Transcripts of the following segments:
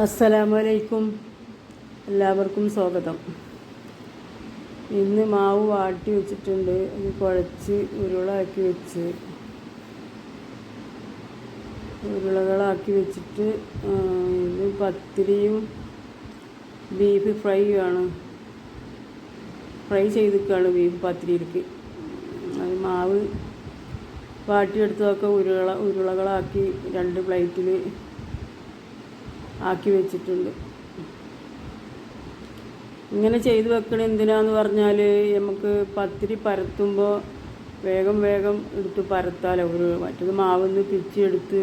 അസ്സലാമലൈക്കും. എല്ലാവർക്കും സ്വാഗതം. ഇന്ന് മാവ് വാട്ടി വെച്ചിട്ടുണ്ട്. അത് കുഴച്ച് ഉരുളാക്കി വെച്ച്. ഉരുളകളാക്കി വെച്ചിട്ട് ഇത് പത്തിരിയും ബീഫ് ഫ്രൈയുമാണ് ഫ്രൈ ചെയ്തിക്കാണ് ബീഫ് പത്തിരിക്ക് അത് മാവ് വാട്ടിയെടുത്തതൊക്കെ ഉരുള ഉരുളകളാക്കി രണ്ട് പ്ലേറ്റിൽ ആക്കി വെച്ചിട്ടുണ്ട്. ഇങ്ങനെ ചെയ്തു വെക്കണ എന്തിനാന്ന് പറഞ്ഞാൽ നമുക്ക് പത്തിരി പരത്തുമ്പോൾ വേഗം വേഗം എടുത്ത് പരത്താലോ? ഒരു മറ്റത് മാവൊന്ന് പിച്ചെടുത്ത്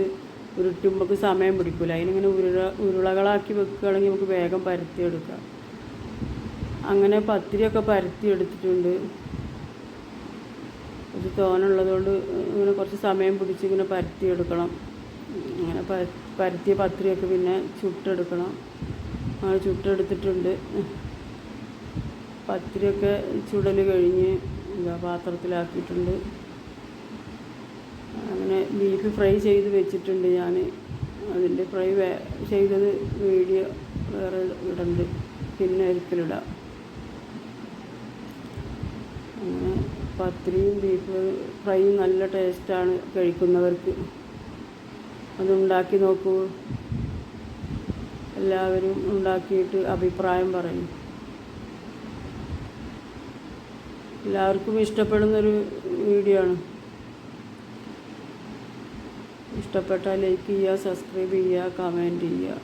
ഉരുട്ടുമ്പോൾ സമയം പിടിക്കില്ല അതിനിങ്ങനെ ഉരുള ഉരുളകളാക്കി വെക്കുകയാണെങ്കിൽ നമുക്ക് വേഗം പരത്തിയെടുക്കാം. അങ്ങനെ പത്തിരിയൊക്കെ പരത്തി എടുത്തിട്ടുണ്ട് കുറച്ച് തോനുള്ളതുകൊണ്ട് ഇങ്ങനെ കുറച്ച് സമയം പിടിച്ച് ഇങ്ങനെ പരത്തിയെടുക്കണം. അങ്ങനെ പരത്തിയ പത്രിയൊക്കെ പിന്നെ ചുട്ടെടുക്കണം. അങ്ങനെ ചുട്ടെടുത്തിട്ടുണ്ട്. പത്തിരിയൊക്കെ ചുടൽ കഴിഞ്ഞ് എന്താ പാത്രത്തിലാക്കിയിട്ടുണ്ട്. അങ്ങനെ ബീഫ് ഫ്രൈ ചെയ്ത് വെച്ചിട്ടുണ്ട് ഞാൻ അതിന്റെ ഫ്രൈ വേ ചെയ്തത് വീഡിയോ വേറെ ഇടണ്ട്. പിന്നെ ഒരിക്കലിടാം. അങ്ങനെ പത്തിരിയും ബീഫ് ഫ്രൈയും നല്ല ടേസ്റ്റാണ് കഴിക്കുന്നവർക്ക്. അതുണ്ടാക്കി നോക്കൂ. എല്ലാവരും ഉണ്ടാക്കിയിട്ട് അഭിപ്രായം പറയും. എല്ലാവർക്കും ഇഷ്ടപ്പെടുന്നൊരു വീഡിയോ ആണ് ഇഷ്ടപ്പെട്ടാൽ ലൈക്ക് ചെയ്യുക സബ്സ്ക്രൈബ് ചെയ്യുക കമന്റ് ചെയ്യുക.